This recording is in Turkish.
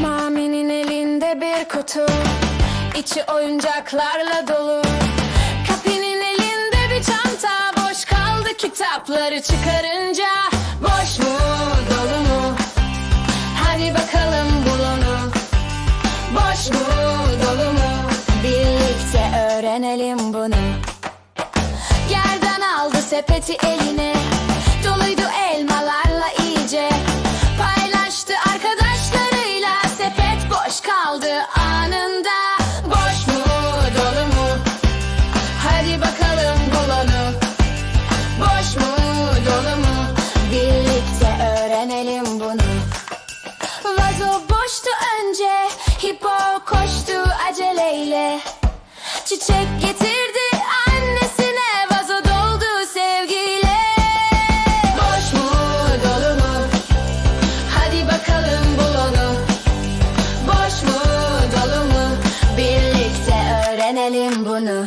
Mami'nin elinde bir kutu içi oyuncaklarla dolu. Kapi'nin elinde bir çanta Boş kaldı kitapları çıkarınca Boş mu öğrenelim bunu. Yerden aldı sepeti eline. Doluydu elmalarla iyice. Paylaştı arkadaşlarıyla. Sepet boş kaldı anında. Boş mu dolu mu? Hadi bakalım bul onu Boş mu dolu mu? Birlikte öğrenelim bunu. Vazo boştu önce Çiçek getirdi annesine vazo doldu sevgiyle. Boş mu dolu? Hadi bakalım bul. Boş mu dolu? Birlikte öğrenelim bunu.